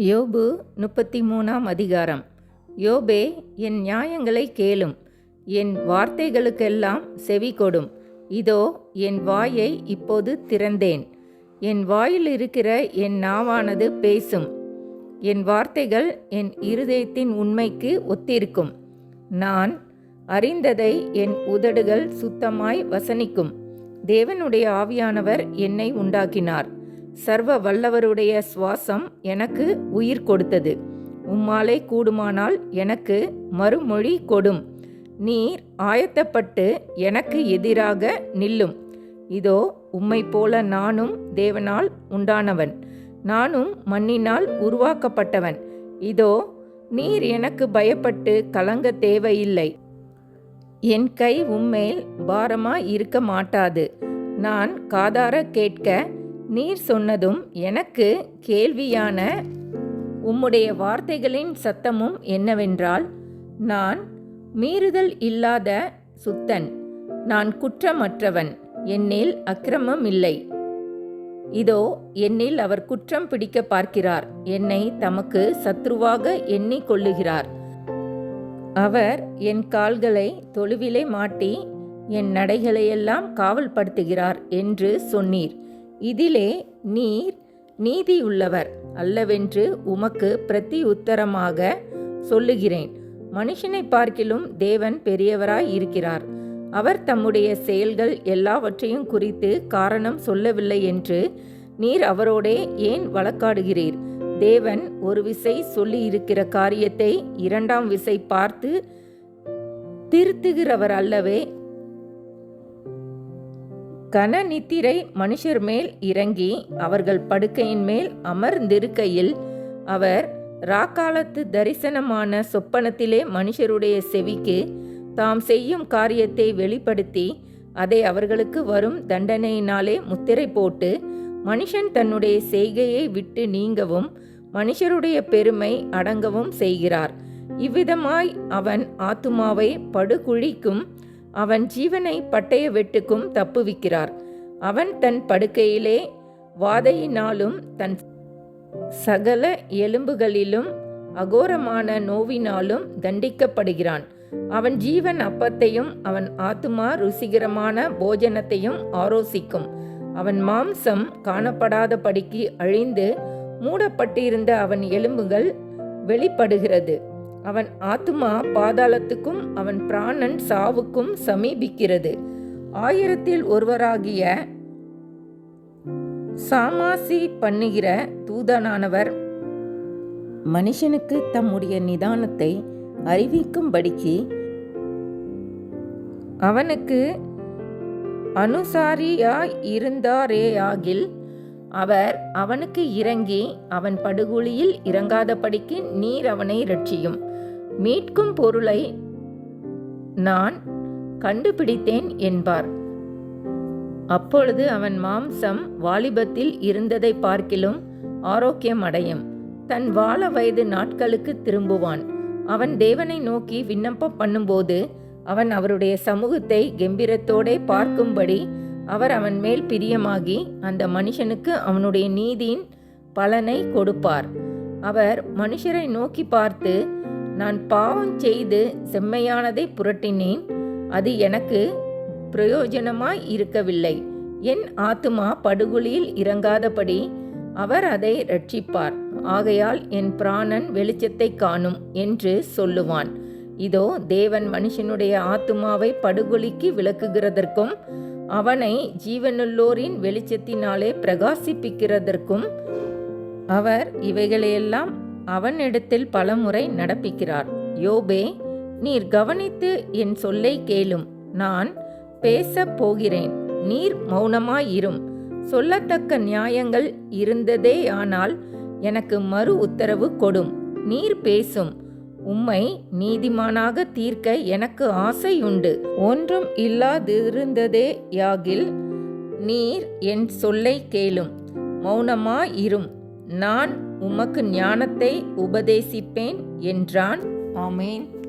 யோபு முப்பத்தி மூணாம் அதிகாரம். யோபே என் நியாயங்களை கேளும். என் வார்த்தைகளுக்கெல்லாம் செவி கொடும். இதோ என் வாயை இப்போது திறந்தேன். என் வாயில் இருக்கிற என் நாவானது பேசும். என் வார்த்தைகள் என் இருதயத்தின் உண்மைக்கு ஒத்திருக்கும். நான் அறிந்ததை என் உதடுகள் சுத்தமாய் வசனிக்கும். தேவனுடைய ஆவியானவர் என்னை உண்டாக்கினார். சர்வ வல்லவருடைய சுவாசம் எனக்கு உயிர் கொடுத்தது. உம்மாலே கூடுமானால் எனக்கு மறுமொழி கொடும். நீர் ஆயத்தப்பட்டு எனக்கு எதிராக நில்லும். இதோ உம்மை போல நானும் தேவனால் உண்டானவன். நானும் மண்ணினால் உருவாக்கப்பட்டவன். இதோ நீர் எனக்கு பயப்பட்டு கலங்க தேவையில்லை. என் கை உம்மேல் பாரமாய் இருக்க மாட்டாது. நான் காதார கேட்க நீர் சொன்னதும் எனக்கு கேள்வியான உம்முடைய வார்த்தைகளின் சத்தமும் என்னவென்றால் நான் மீறுதல் இல்லாத சுத்தன் நான் குற்றமற்றவன் என்னில் அக்கிரமம் இல்லை. இதோ என்னில் அவர் குற்றம் பிடிக்க பார்க்கிறார் என்னை தமக்கு சத்ருவாக எண்ணிக்கொள்ளுகிறார் அவர் என் கால்களை தொழுவிலே மாட்டி என் நடைகளையெல்லாம் காவல்படுத்துகிறார் என்று சொன்னீர். இதிலே நீர் நீதியுள்ளவர் அல்லவென்று உமக்கு பிரதி உத்தரமாக சொல்லுகிறேன். மனுஷனை பார்க்கிலும் தேவன் பெரியவராய் இருக்கிறார். அவர் தம்முடைய செயல்கள் எல்லாவற்றையும் குறித்து காரணம் சொல்லவில்லை என்று நீர் அவரோடே ஏன் வழக்காடுகிறீர்? தேவன் ஒரு விசை சொல்லி இருக்கிற காரியத்தை இரண்டாம் விசை பார்த்து திருத்துகிறவர் அல்லவே கன நித்திரை மனுஷர் மேல் இறங்கி அவர்கள் படுக்கையின் மேல் அமர்ந்திருக்கையில் அவர் ராக்காலத்து தரிசனமான சொப்பனத்திலே மனுஷருடைய செவிக்கு தாம் செய்யும் காரியத்தை வெளிப்படுத்தி அதை அவர்களுக்கு வரும் தண்டனையினாலே முத்திரை போட்டு மனுஷன் தன்னுடைய செய்கையை விட்டு நீங்கவும் மனுஷருடைய பெருமை அடங்கவும் செய்கிறார். இவ்விதமாய் அவன் ஆத்துமாவை படுகுழிக்கும் அவன் ஜீவனை பட்டய வெட்டுக்கும் தப்புவிக்கிறார். அவன் தன் படுக்கையிலே வாதையினாலும் தன் சகல எலும்புகளிலும் அகோரமான நோவினாலும் தண்டிக்கப்படுகிறான். அவன் ஜீவன் அப்பத்தையும் அவன் ஆத்துமா ருசிகரமான போஜனத்தையும் ஆரோசிக்கும். அவன் மாம்சம் காணப்படாதபடிக்கு அழிந்து மூடப்பட்டிருந்த அவன் எலும்புகள் வெளிப்படுகிறது. அவன் ஆத்துமா பாதாளத்துக்கும் அவன் பிராணன் சாவுக்கும் சமீபிக்கிறது. ஆயிரத்தில் ஒருவராகிய சாமாசி பண்ணுகிற தூதனானவர் மனுஷனுக்கு தம்முடைய நிதானத்தை அறிவிக்கும்படிக்கு அவனுக்கு அனுசாரியாய் இருந்தாரேயாகில் அவர் அவனுக்கு இறங்கி அவன் படுகொலியில் இறங்காதபடிக்கு நீர் அவனை ரட்சியும் மீட்கும் பொருளை நான் கண்டுபிடித்தேன் என்பார். அப்பொழுது அவன் மாம்சம் வாலிபத்தில் இருந்ததை பார்க்கிலும் ஆரோக்கியம் அடையும். தன் வாழ வயது நாட்களுக்கு திரும்புவான். அவன் தேவனை நோக்கி விண்ணப்பம் பண்ணும்போது அவன் அவருடைய சமூகத்தை கெம்பீரத்தோடே பார்க்கும்படி அவர் அவன் மேல் பிரியமாகி அந்த மனுஷனுக்கு அவனுடைய நீதியின் பலனை கொடுப்பார். அவர் மனுஷரை நோக்கி பார்த்து நான் பாவம் செய்து செம்மையானதை புரட்டினேன். அது எனக்கு பிரயோஜனமாய் இருக்கவில்லை. என் ஆத்துமா படுகொலியில் இறங்காதபடி அவர் அதை ரட்சிப்பார் ஆகையால் என் பிராணன் வெளிச்சத்தை காணும் என்று சொல்லுவான். இதோ தேவன் மனுஷனுடைய ஆத்துமாவை படுகொலிக்கு விளக்குகிறதற்கும் அவனை ஜீவனுள்ளோரின் வெளிச்சத்தினாலே பிரகாசிப்பிக்கிறதற்கும் அவர் இவைகளையெல்லாம் அவனிடத்தில் பலமுறை நடப்பிக்கிறார். யோபே நீர் கவனித்து என் சொல்லை கேளும். நான் பேசப் போகிறேன். நீர் மௌனமாயிரும். சொல்லத்தக்க நியாயங்கள் இருந்ததே ஆனால் எனக்கு மறு உத்தரவு கொடும். நீர் பேசும். உம்மை நீதிமானாக தீர்க்க எனக்கு ஆசை உண்டு ஒன்றும் இல்லாதிருந்ததே யாகில் நீர் என் சொல்லை கேளும். மௌனமாயிரும். நான் உமக்கு ஞானத்தை உபதேசிப்பேன் என்றான். ஆமேன்.